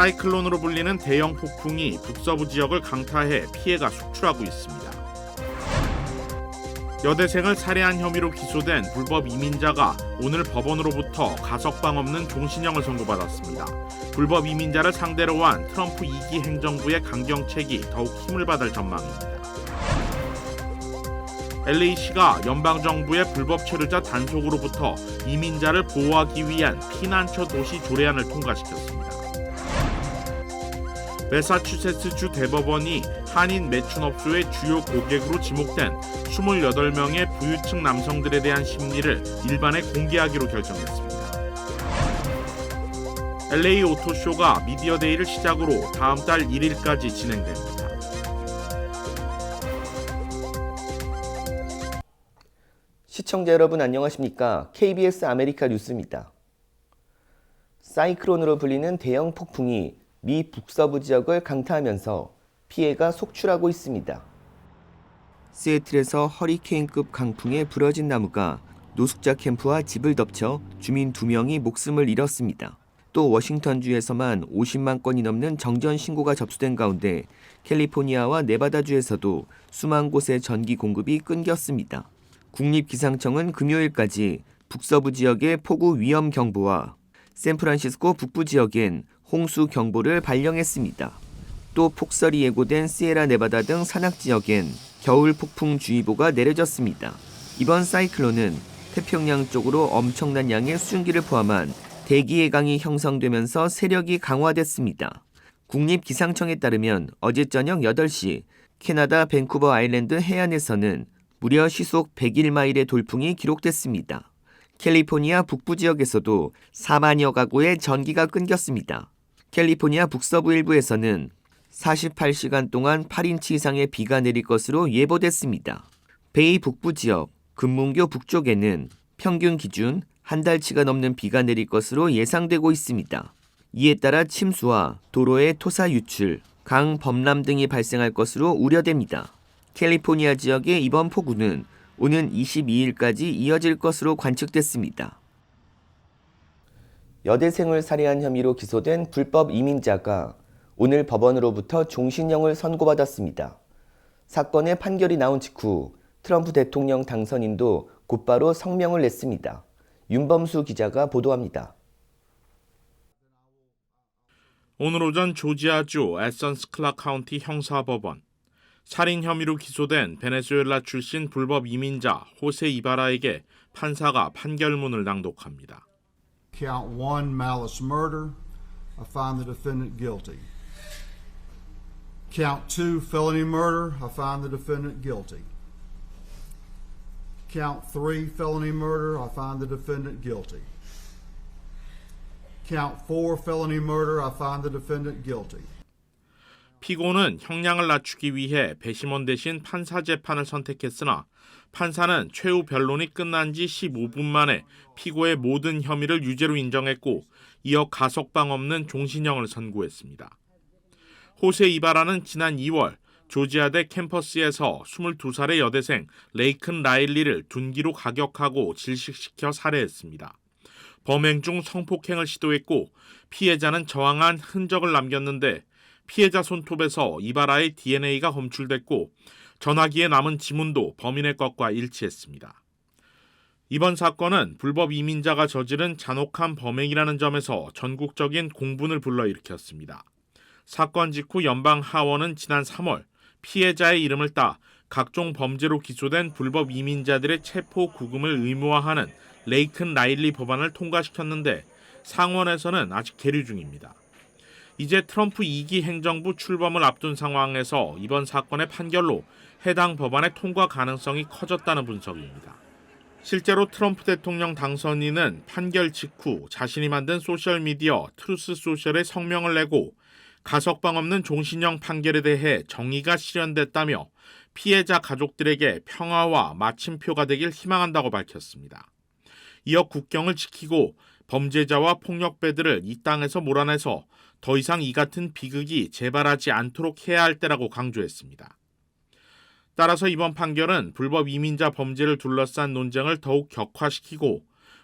사이클론으로 불리는 대형 폭풍이 북서부 지역을 강타해 피해가 속출하고 있습니다. 여대생을 살해한 혐의로 기소된 불법 이민자가 오늘 법원으로부터 가석방 없는 종신형을 선고받았습니다. 불법 이민자를 상대로 한 트럼프 2기 행정부의 강경책이 더욱 힘을 받을 전망입니다. LA시가 연방정부의 불법 체류자 단속으로부터 이민자를 보호하기 위한 피난처 도시 조례안을 통과시켰습니다. 매사추세츠주 대법원이 한인 매춘업소의 주요 고객으로 지목된 28명의 부유층 남성들에 대한 심리를 일반에 공개하기로 결정했습니다. LA 오토쇼가 미디어데이를 시작으로 다음 달 1일까지 진행됩니다. 시청자 여러분 안녕하십니까? KBS 아메리카 뉴스입니다. 사이클론으로 불리는 대형 폭풍이 미 북서부 지역을 강타하면서 피해가 속출하고 있습니다. 시애틀에서 허리케인급 강풍에 부러진 나무가 노숙자 캠프와 집을 덮쳐 주민 두 명이 목숨을 잃었습니다. 또 워싱턴주에서만 50만 건이 넘는 정전 신고가 접수된 가운데 캘리포니아와 네바다주에서도 수만 곳의 전기 공급이 끊겼습니다. 국립기상청은 금요일까지 북서부 지역의 폭우 위험 경보와 샌프란시스코 북부 지역엔 홍수 경보를 발령했습니다. 또 폭설이 예고된 시에라 네바다 등 산악 지역엔 겨울 폭풍 주의보가 내려졌습니다. 이번 사이클론은 태평양 쪽으로 엄청난 양의 수증기를 포함한 대기예강이 형성되면서 세력이 강화됐습니다. 국립기상청에 따르면 어제 저녁 8시 캐나다 밴쿠버 아일랜드 해안에서는 무려 시속 101마일의 돌풍이 기록됐습니다. 캘리포니아 북부 지역에서도 4만여 가구의 전기가 끊겼습니다. 캘리포니아 북서부 일부에서는 48시간 동안 8인치 이상의 비가 내릴 것으로 예보됐습니다. 베이 북부 지역, 금문교 북쪽에는 평균 기준 한 달치가 넘는 비가 내릴 것으로 예상되고 있습니다. 이에 따라 침수와 도로의 토사 유출, 강 범람 등이 발생할 것으로 우려됩니다. 캘리포니아 지역의 이번 폭우는 오는 22일까지 이어질 것으로 관측됐습니다. 여대생을 살해한 혐의로 기소된 불법 이민자가 오늘 법원으로부터 종신형을 선고받았습니다. 사건의 판결이 나온 직후 트럼프 대통령 당선인도 곧바로 성명을 냈습니다. 윤범수 기자가 보도합니다. 오늘 오전 조지아주 에선스 클락 카운티 형사법원 살인 혐의로 기소된 베네수엘라 출신 불법 이민자 호세 이바라에게 판사가 판결문을 낭독합니다. Count one, malice murder. I find the defendant guilty. Count two, felony murder. I find the defendant guilty. Count three, felony murder. I find the defendant guilty. Count four, felony murder. I find the defendant guilty. 피고는 형량을 낮추기 위해 배심원 대신 판사 재판을 선택했으나 판사는 최후 변론이 끝난 지 15분 만에 피고의 모든 혐의를 유죄로 인정했고 이어 가석방 없는 종신형을 선고했습니다. 호세 이바라는 지난 2월 조지아대 캠퍼스에서 22살의 여대생 레이큰 라일리를 둔기로 가격하고 질식시켜 살해했습니다. 범행 중 성폭행을 시도했고 피해자는 저항한 흔적을 남겼는데 피해자 손톱에서 이바라의 DNA가 검출됐고 전화기에 남은 지문도 범인의 것과 일치했습니다. 이번 사건은 불법 이민자가 저지른 잔혹한 범행이라는 점에서 전국적인 공분을 불러일으켰습니다. 사건 직후 연방 하원은 지난 3월 피해자의 이름을 따 각종 범죄로 기소된 불법 이민자들의 체포 구금을 의무화하는 레이큰 라일리 법안을 통과시켰는데 상원에서는 아직 계류 중입니다. 이제 트럼프 2기 행정부 출범을 앞둔 상황에서 이번 사건의 판결로 해당 법안의 통과 가능성이 커졌다는 분석입니다. 실제로 트럼프 대통령 당선인은 판결 직후 자신이 만든 소셜미디어 트루스 소셜에 성명을 내고 가석방 없는 종신형 판결에 대해 정의가 실현됐다며 피해자 가족들에게 평화와 마침표가 되길 희망한다고 밝혔습니다. 이어 국경을 지키고 범죄자와 폭력배들을 이 땅에서 몰아내서 더 이상 이 같은 비극이 재발하지 않도록 해야 할 때라고 강조했습니다. 따라서 이번 판결은 불법 이민자 범죄를 둘러싼 논쟁을 더욱 격화시키고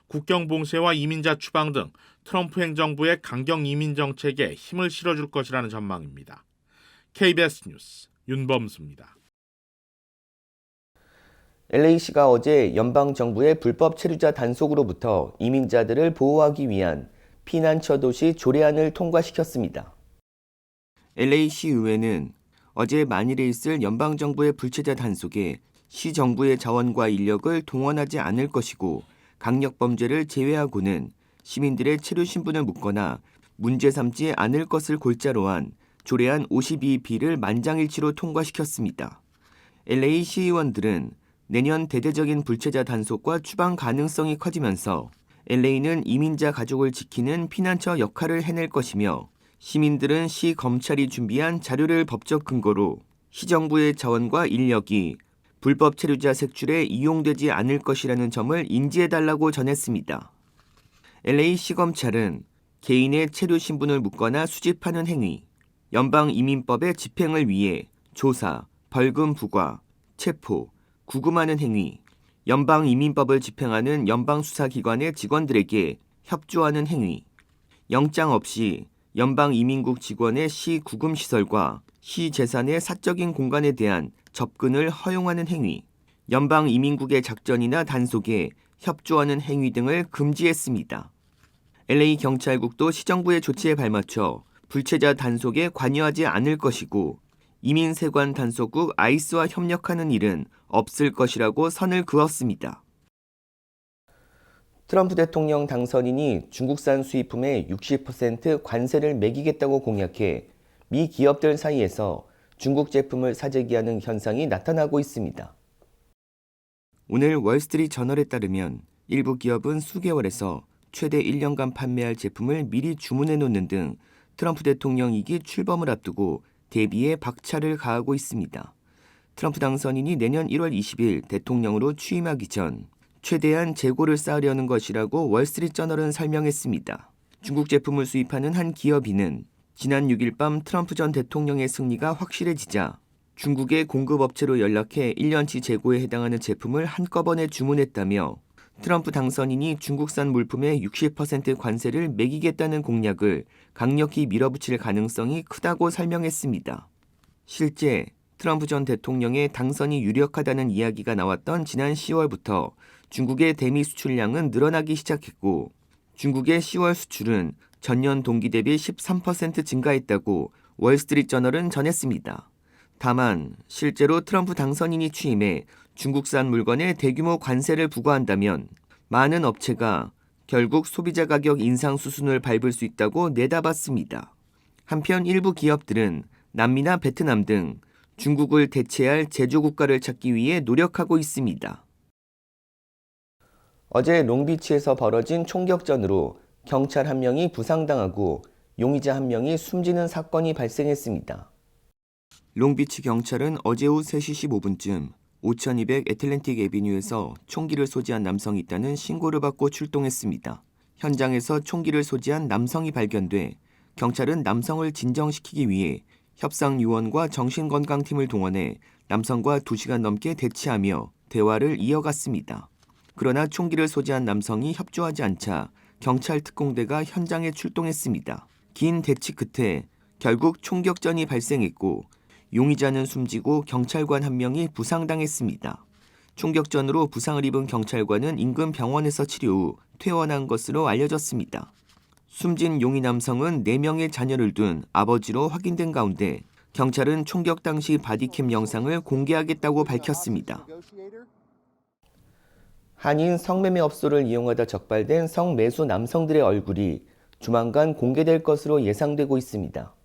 국경 봉쇄와 이민자 추방 등 트럼프 행정부의 강경 이민 정책에 힘을 실어줄 것이라는 전망입니다. KBS 뉴스 윤범수입니다. LA시가 어제 연방 정부의 불법 체류자 단속으로부터 이민자들을 보호하기 위한 피난처 도시 조례안을 통과시켰습니다. LA시 의회는 어제 만일에 있을 연방 정부의 불체자 단속에 시 정부의 자원과 인력을 동원하지 않을 것이고 강력 범죄를 제외하고는 시민들의 체류 신분을 묻거나 문제 삼지 않을 것을 골자로 한 조례안 52B를 만장일치로 통과시켰습니다. LA 시의원들은 내년 대대적인 불체자 단속과 추방 가능성이 커지면서 LA는 이민자 가족을 지키는 피난처 역할을 해낼 것이며 시민들은 시 검찰이 준비한 자료를 법적 근거로 시정부의 자원과 인력이 불법 체류자 색출에 이용되지 않을 것이라는 점을 인지해달라고 전했습니다. LA 시검찰은 개인의 체류 신분을 묻거나 수집하는 행위, 연방 이민법의 집행을 위해 조사, 벌금 부과, 체포, 구금하는 행위, 연방 이민법을 집행하는 연방 수사기관의 직원들에게 협조하는 행위, 영장 없이 연방 이민국 직원의 시 구금 시설과 시 재산의 사적인 공간에 대한 접근을 허용하는 행위, 연방 이민국의 작전이나 단속에 협조하는 행위 등을 금지했습니다. LA 경찰국도 시정부의 조치에 발맞춰 불체자 단속에 관여하지 않을 것이고 이민 세관 단속국 아이스와 협력하는 일은 없을 것이라고 선을 그었습니다. 트럼프 대통령 당선인이 중국산 수입품에 60% 관세를 매기겠다고 공약해 미 기업들 사이에서 중국 제품을 사재기하는 현상이 나타나고 있습니다. 오늘 월스트리트 저널에 따르면 일부 기업은 수개월에서 최대 1년간 판매할 제품을 미리 주문해 놓는 등 트럼프 대통령 이기 출범을 앞두고 대비에 박차를 가하고 있습니다. 트럼프 당선인이 내년 1월 20일 대통령으로 취임하기 전 최대한 재고를 쌓으려는 것이라고 월스트리트 저널은 설명했습니다. 중국 제품을 수입하는 한 기업인은 지난 6일 밤 트럼프 전 대통령의 승리가 확실해지자 중국의 공급업체로 연락해 1년치 재고에 해당하는 제품을 한꺼번에 주문했다며 트럼프 당선인이 중국산 물품에 60% 관세를 매기겠다는 공약을 강력히 밀어붙일 가능성이 크다고 설명했습니다. 실제 트럼프 전 대통령의 당선이 유력하다는 이야기가 나왔던 지난 10월부터 중국의 대미 수출량은 늘어나기 시작했고 중국의 10월 수출은 전년 동기 대비 13% 증가했다고 월스트리트 저널은 전했습니다. 다만 실제로 트럼프 당선인이 취임해 중국산 물건에 대규모 관세를 부과한다면 많은 업체가 결국 소비자 가격 인상 수순을 밟을 수 있다고 내다봤습니다. 한편 일부 기업들은 남미나 베트남 등 중국을 대체할 제조 국가를 찾기 위해 노력하고 있습니다. 어제 롱비치에서 벌어진 총격전으로 경찰 한 명이 부상당하고 용의자 한 명이 숨지는 사건이 발생했습니다. 롱비치 경찰은 어제 오후 3시 15분쯤 5200 애틀랜틱 에비뉴에서 총기를 소지한 남성이 있다는 신고를 받고 출동했습니다. 현장에서 총기를 소지한 남성이 발견돼 경찰은 남성을 진정시키기 위해 협상 요원과 정신건강팀을 동원해 남성과 2시간 넘게 대치하며 대화를 이어갔습니다. 그러나 총기를 소지한 남성이 협조하지 않자 경찰 특공대가 현장에 출동했습니다. 긴 대치 끝에 결국 총격전이 발생했고 용의자는 숨지고 경찰관 한 명이 부상당했습니다. 총격전으로 부상을 입은 경찰관은 인근 병원에서 치료 후 퇴원한 것으로 알려졌습니다. 숨진 용의 남성은 4명의 자녀를 둔 아버지로 확인된 가운데 경찰은 총격 당시 바디캠 영상을 공개하겠다고 밝혔습니다. 한인 성매매 업소를 이용하다 적발된 성매수 남성들의 얼굴이 조만간 공개될 것으로 예상되고 있습니다.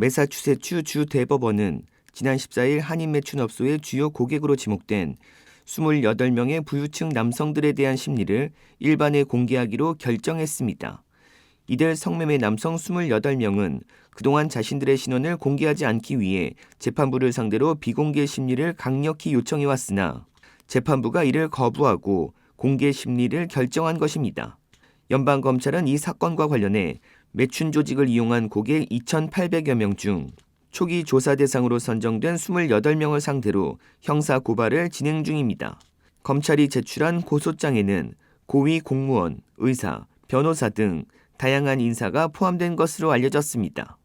매사추세츠 주 대법원은 지난 14일 한인 매춘업소의 주요 고객으로 지목된 28명의 부유층 남성들에 대한 심리를 일반에 공개하기로 결정했습니다. 이들 성매매 남성 28명은 그동안 자신들의 신원을 공개하지 않기 위해 재판부를 상대로 비공개 심리를 강력히 요청해 왔으나 재판부가 이를 거부하고 공개 심리를 결정한 것입니다. 연방검찰은 이 사건과 관련해 매춘 조직을 이용한 고객 2,800여 명 중 초기 조사 대상으로 선정된 28명을 상대로 형사 고발을 진행 중입니다. 검찰이 제출한 고소장에는 고위 공무원, 의사, 변호사 등 다양한 인사가 포함된 것으로 알려졌습니다.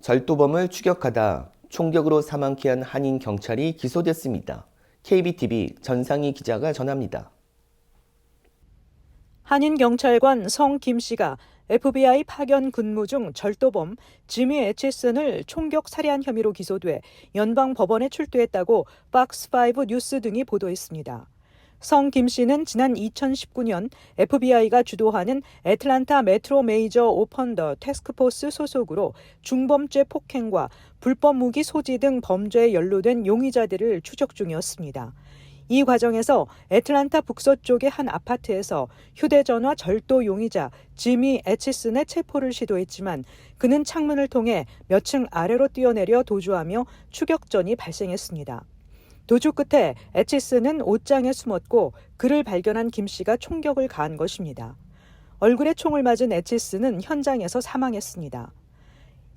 절도범을 추격하다 총격으로 사망케 한 한인 경찰이 기소됐습니다. KBTV 전상희 기자가 전합니다. 한인 경찰관 성 김 씨가 FBI 파견 근무 중 절도범 지미 에치슨을 총격 살해한 혐의로 기소돼 연방 법원에 출두했다고 박스5 뉴스 등이 보도했습니다. 성 김 씨는 지난 2019년 FBI가 주도하는 애틀란타 메트로 메이저 오펀더 태스크포스 소속으로 중범죄 폭행과 불법 무기 소지 등 범죄에 연루된 용의자들을 추적 중이었습니다. 이 과정에서 애틀란타 북서쪽의 한 아파트에서 휴대전화 절도 용의자 지미 에치슨의 체포를 시도했지만 그는 창문을 통해 몇 층 아래로 뛰어내려 도주하며 추격전이 발생했습니다. 도주 끝에 에치슨은 옷장에 숨었고 그를 발견한 김 씨가 총격을 가한 것입니다. 얼굴에 총을 맞은 에치슨은 현장에서 사망했습니다.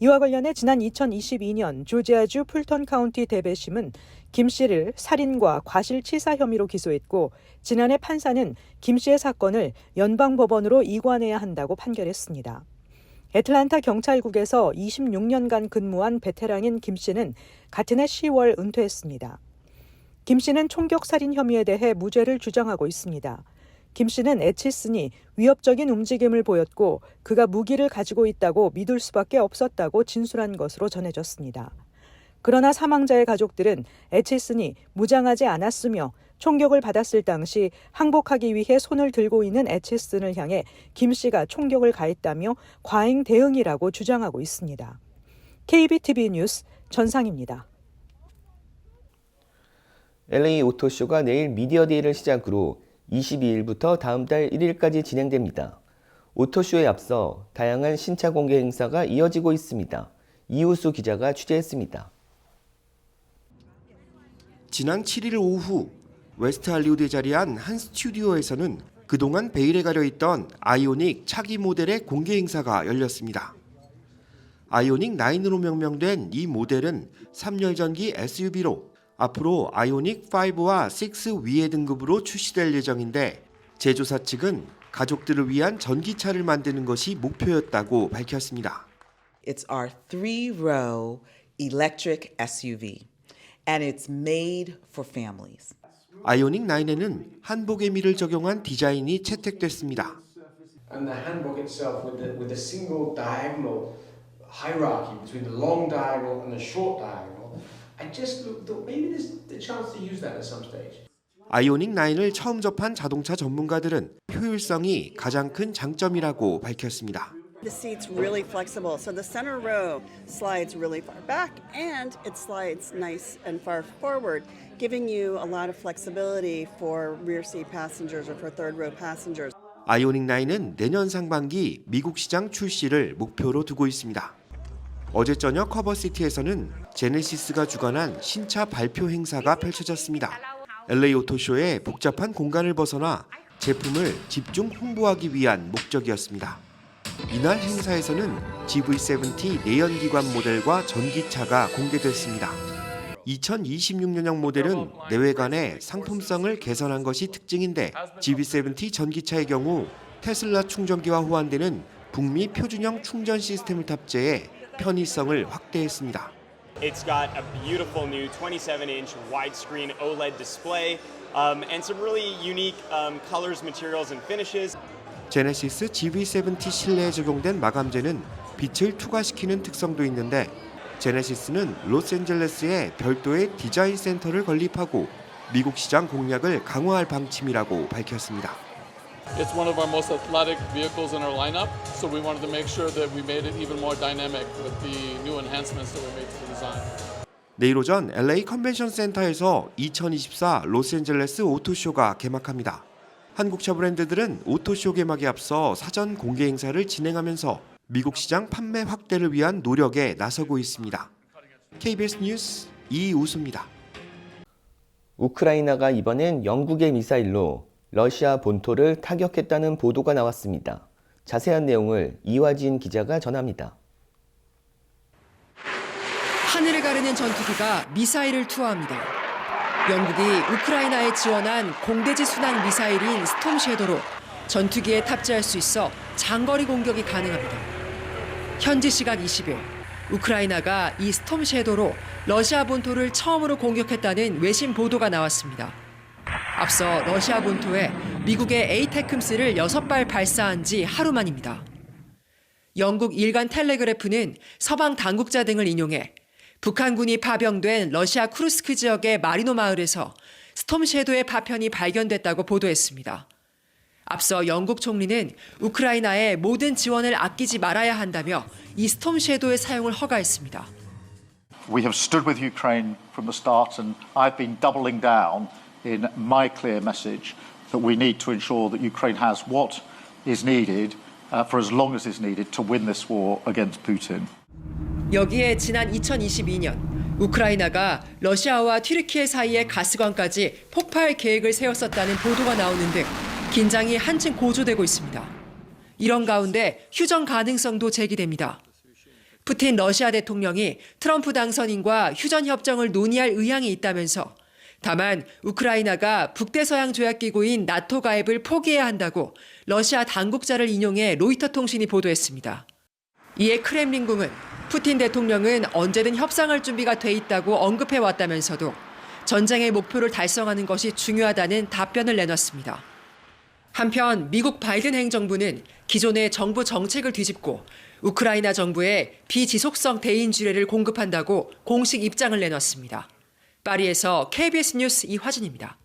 이와 관련해 지난 2022년 조지아주 풀턴 카운티 대배심은 김 씨를 살인과 과실치사 혐의로 기소했고 지난해 판사는 김 씨의 사건을 연방법원으로 이관해야 한다고 판결했습니다. 애틀란타 경찰국에서 26년간 근무한 베테랑인 김 씨는 같은 해 10월 은퇴했습니다. 김 씨는 총격 살인 혐의에 대해 무죄를 주장하고 있습니다. 김 씨는 에치슨이 위협적인 움직임을 보였고 그가 무기를 가지고 있다고 믿을 수밖에 없었다고 진술한 것으로 전해졌습니다. 그러나 사망자의 가족들은 에치슨이 무장하지 않았으며 총격을 받았을 당시 항복하기 위해 손을 들고 있는 에치슨을 향해 김 씨가 총격을 가했다며 과잉 대응이라고 주장하고 있습니다. KBTV 뉴스 전상입니다. LA 오토쇼가 내일 미디어데이를 시작으로 22일부터 다음 달 1일까지 진행됩니다. 오토쇼에 앞서 다양한 신차 공개 행사가 이어지고 있습니다. 이우수 기자가 취재했습니다. 지난 7일 오후 웨스트 할리우드에 자리한 한 스튜디오에서는 그동안 베일에 가려 있던 아이오닉 차기 모델의 공개 행사가 열렸습니다. 아이오닉 9으로 명명된 이 모델은 3열 전기 SUV로 앞으로 아이오닉 5와 6 위에 등급으로 출시될 예정인데 제조사 측은 가족들을 위한 전기차를 만드는 것이 목표였다고 밝혔습니다. It's our three row electric SUV, and it's made for families. 아이오닉 9에는 한복의 미를 적용한 디자인이 채택됐습니다. and the handbook itself with the, with a single diagonal hierarchy between the long diagonal and the short diagonal. 아이오닉 9을 처음 접한 자동차 전문가들은 효율성이 가장 큰 장점이라고 밝혔습니다. The seat's really flexible, so the center row slides really far back and it slides nice and far forward, giving you a lot of flexibility for rear seat passengers or for third row passengers. 아이오닉 9은 내년 상반기 미국 시장 출시를 목표로 두고 있습니다. 어제 저녁 커버시티에서는 제네시스가 주관한 신차 발표 행사가 펼쳐졌습니다. LA 오토쇼의 복잡한 공간을 벗어나 제품을 집중 홍보하기 위한 목적이었습니다. 이날 행사에서는 GV70 내연기관 모델과 전기차가 공개됐습니다. 2026년형 모델은 내외관의 상품성을 개선한 것이 특징인데 GV70 전기차의 경우 테슬라 충전기와 호환되는 북미 표준형 충전 시스템을 탑재해 편의성을 확대했습니다. It's got a beautiful new 27-inch widescreen OLED display um, and some really unique um, colors, materials, and finishes. 제네시스 GV70 실내에 적용된 마감재는 빛을 투과시키는 특성도 있는데 제네시스는 로스앤젤레스에 별도의 디자인 센터를 건립하고 미국 시장 공략을 강화할 방침이라고 밝혔습니다. It's one of our most athletic vehicles in our lineup, so we wanted to make sure that we made it even more dynamic with the new enhancements that we made to the design. 내일 오전 LA 컨벤션 센터에서 2024 로스앤젤레스 오토쇼가 개막합니다. 한국차 브랜드들은 오토쇼 개막에 앞서 사전 공개 행사를 진행하면서 미국 시장 판매 확대를 위한 노력에 나서고 있습니다. KBS 뉴스 이우수입니다. 우크라이나가 이번엔 영국의 미사일로 러시아 본토를 타격했다는 보도가 나왔습니다. 자세한 내용을 이화진 기자가 전합니다. 하늘을 가르는 전투기가 미사일을 투하합니다. 영국이 우크라이나에 지원한 공대지 순항 미사일인 스톰 섀도로 전투기에 탑재할 수 있어 장거리 공격이 가능합니다. 현지 시각 20일 우크라이나가 이 스톰 섀도로 러시아 본토를 처음으로 공격했다는 외신 보도가 나왔습니다. 앞서 러시아 본토에 미국의 에이테크스를 6발 발사한 지 하루 만입니다. 영국 일간 텔레그래프는 서방 당국자 등을 인용해 북한군이 파병된 러시아 쿠르스크 지역의 마리노 마을에서 스톰 섀도의 파편이 발견됐다고 보도했습니다. 앞서 영국 총리는 우크라이나에 모든 지원을 아끼지 말아야 한다며 이 스톰 섀도의 사용을 허가했습니다. We have stood with Ukraine from the start, and I've been doubling down in my clear message that we need to ensure that Ukraine has what is needed uh, for as long as is needed to win this war against Putin. 여기에 지난 2022년 우크라이나가 러시아와 튀르키예 사이의 가스관까지 폭파할 계획을 세웠었다는 보도가 나오는 등 긴장이 한층 고조되고 있습니다. 이런 가운데 휴전 가능성도 제기됩니다. 푸틴 러시아 대통령이 트럼프 당선인과 휴전 협정을 논의할 의향이 있다면서 다만 우크라이나가 북대서양 조약기구인 나토 가입을 포기해야 한다고 러시아 당국자를 인용해 로이터 통신이 보도했습니다. 이에 크렘린궁은 푸틴 대통령은 언제든 협상할 준비가 돼 있다고 언급해 왔다면서도 전쟁의 목표를 달성하는 것이 중요하다는 답변을 내놨습니다. 한편 미국 바이든 행정부는 기존의 정부 정책을 뒤집고 우크라이나 정부에 비지속성 대인 지뢰를 공급한다고 공식 입장을 내놨습니다. 파리에서 KBS 뉴스 이화진입니다.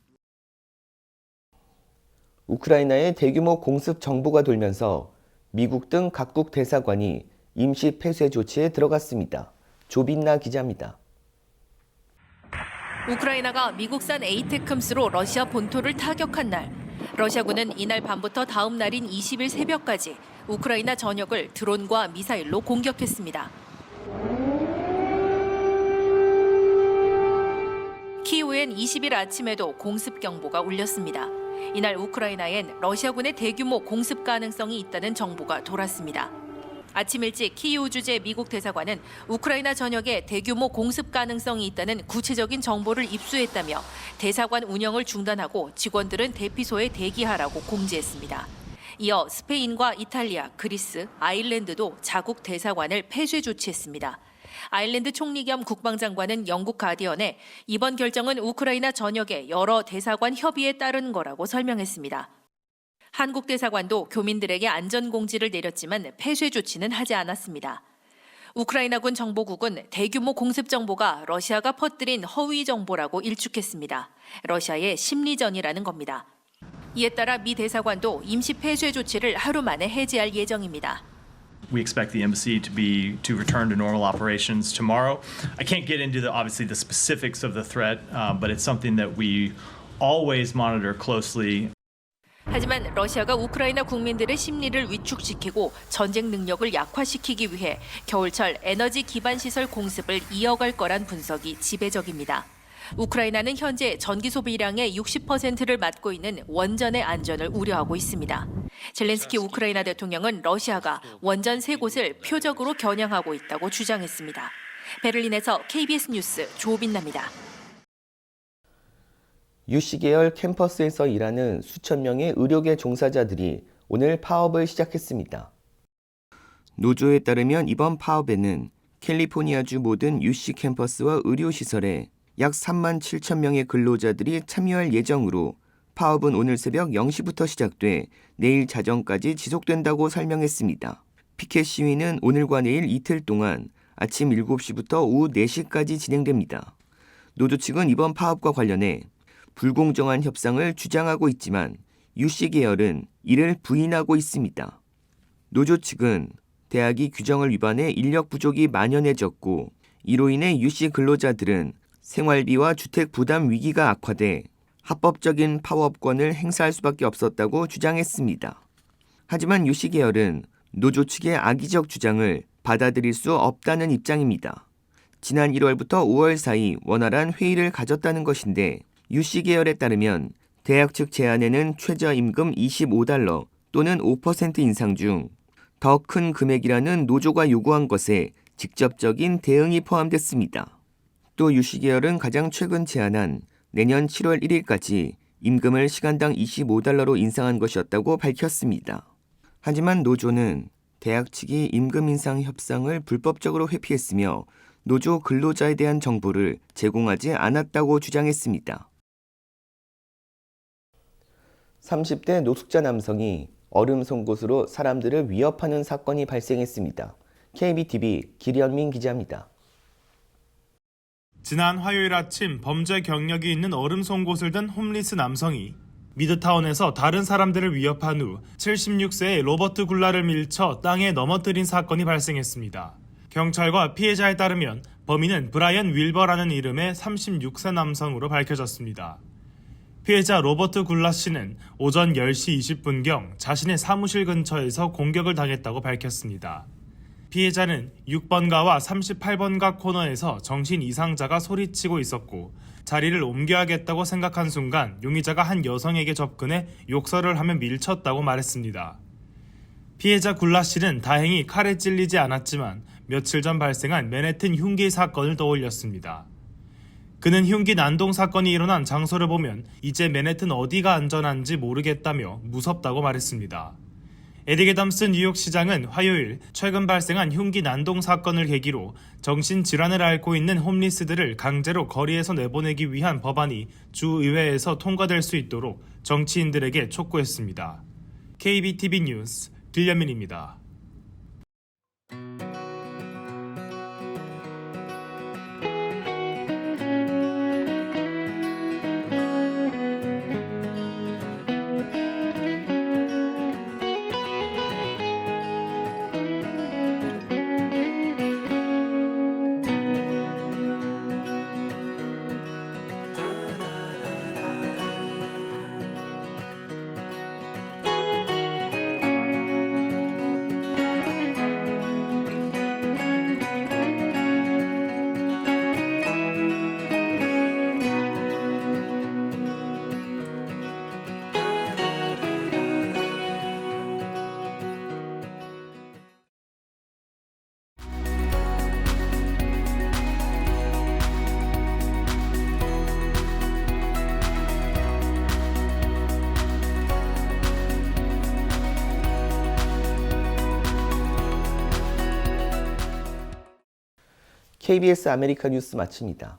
우크라이나에 대규모 공습 정보가 돌면서 미국 등 각국 대사관이 임시 폐쇄 조치에 들어갔습니다. 조빈나 기자입니다. 우크라이나가 미국산 에이테크스로 러시아 본토를 타격한 날, 러시아군은 이날 밤부터 다음 날인 20일 새벽까지 우크라이나 전역을 드론과 미사일로 공격했습니다. 키이우엔 20일 아침에도 공습 경보가 울렸습니다. 이날 우크라이나엔 러시아군의 대규모 공습 가능성이 있다는 정보가 돌았습니다. 아침 일찍 키이우 주재 미국 대사관은 우크라이나 전역에 대규모 공습 가능성이 있다는 구체적인 정보를 입수했다며 대사관 운영을 중단하고 직원들은 대피소에 대기하라고 공지했습니다. 이어 스페인과 이탈리아, 그리스, 아일랜드도 자국 대사관을 폐쇄 조치했습니다. 아일랜드 총리 겸 국방장관은 영국 가디언에 이번 결정은 우크라이나 전역의 여러 대사관 협의에 따른 거라고 설명했습니다. 한국 대사관도 교민들에게 안전 공지를 내렸지만 폐쇄 조치는 하지 않았습니다. 우크라이나군 정보국은 대규모 공습 정보가 러시아가 퍼뜨린 허위 정보라고 일축했습니다. 러시아의 심리전이라는 겁니다. 이에 따라 미 대사관도 임시 폐쇄 조치를 하루 만에 해제할 예정입니다. We expect the embassy to be to return to normal operations tomorrow. I can't get into the obviously the specifics of the threat, uh, but it's something that we always monitor closely. 하지만 러시아가 우크라이나 국민들의 심리를 위축시키고 전쟁 능력을 약화시키기 위해 겨울철 에너지 기반 시설 공습을 이어갈 거란 분석이 지배적입니다. 우크라이나는 현재 전기 소비량의 60%를 맡고 있는 원전의 안전을 우려하고 있습니다. 젤렌스키 우크라이나 대통령은 러시아가 원전 세 곳을 표적으로 겨냥하고 있다고 주장했습니다. 베를린에서 KBS 뉴스 조빈나입니다. 유씨 계열 캠퍼스에서 일하는 수천 명의 의료계 종사자들이 오늘 파업을 시작했습니다. 노조에 따르면 이번 파업에는 캘리포니아주 모든 UC 캠퍼스와 의료시설에 약 3만 7천 명의 근로자들이 참여할 예정으로 파업은 오늘 새벽 0시부터 시작돼 내일 자정까지 지속된다고 설명했습니다. 피켓 시위는 오늘과 내일 이틀 동안 아침 7시부터 오후 4시까지 진행됩니다. 노조 측은 이번 파업과 관련해 불공정한 협상을 주장하고 있지만 유씨 계열은 이를 부인하고 있습니다. 노조 측은 대학이 규정을 위반해 인력 부족이 만연해졌고 이로 인해 유씨 근로자들은 생활비와 주택 부담 위기가 악화돼 합법적인 파업권을 행사할 수밖에 없었다고 주장했습니다. 하지만 유씨 계열은 노조 측의 악의적 주장을 받아들일 수 없다는 입장입니다. 지난 1월부터 5월 사이 원활한 회의를 가졌다는 것인데 유씨 계열에 따르면 대학 측 제안에는 최저임금 25달러 또는 5% 인상 중 더 큰 금액이라는 노조가 요구한 것에 직접적인 대응이 포함됐습니다. 또 유씨 계열은 가장 최근 제안한 내년 7월 1일까지 임금을 시간당 25달러로 인상한 것이었다고 밝혔습니다. 하지만 노조는 대학 측이 임금 인상 협상을 불법적으로 회피했으며 노조 근로자에 대한 정보를 제공하지 않았다고 주장했습니다. 30대 노숙자 남성이 얼음 송곳으로 사람들을 위협하는 사건이 발생했습니다. KBTV 기련민 기자입니다. 지난 화요일 아침 범죄 경력이 있는 얼음 송곳을 든 홈리스 남성이 미드타운에서 다른 사람들을 위협한 후 76세의 로버트 굴라를 밀쳐 땅에 넘어뜨린 사건이 발생했습니다. 경찰과 피해자에 따르면 범인은 브라이언 윌버라는 이름의 36세 남성으로 밝혀졌습니다. 피해자 로버트 굴라 씨는 오전 10시 20분경 자신의 사무실 근처에서 공격을 당했다고 밝혔습니다. 피해자는 6번가와 38번가 코너에서 정신 이상자가 소리치고 있었고 자리를 옮겨야겠다고 생각한 순간 용의자가 한 여성에게 접근해 욕설을 하며 밀쳤다고 말했습니다. 피해자 굴라 씨는 다행히 칼에 찔리지 않았지만 며칠 전 발생한 맨해튼 흉기 사건을 떠올렸습니다. 그는 흉기 난동 사건이 일어난 장소를 보면 이제 맨해튼 어디가 안전한지 모르겠다며 무섭다고 말했습니다. 에릭 애덤스 뉴욕시장은 화요일 최근 발생한 흉기 난동 사건을 계기로 정신질환을 앓고 있는 홈리스들을 강제로 거리에서 내보내기 위한 법안이 주의회에서 통과될 수 있도록 정치인들에게 촉구했습니다. KBTV 뉴스 길려민입니다. KBS 아메리카 뉴스 마칩니다.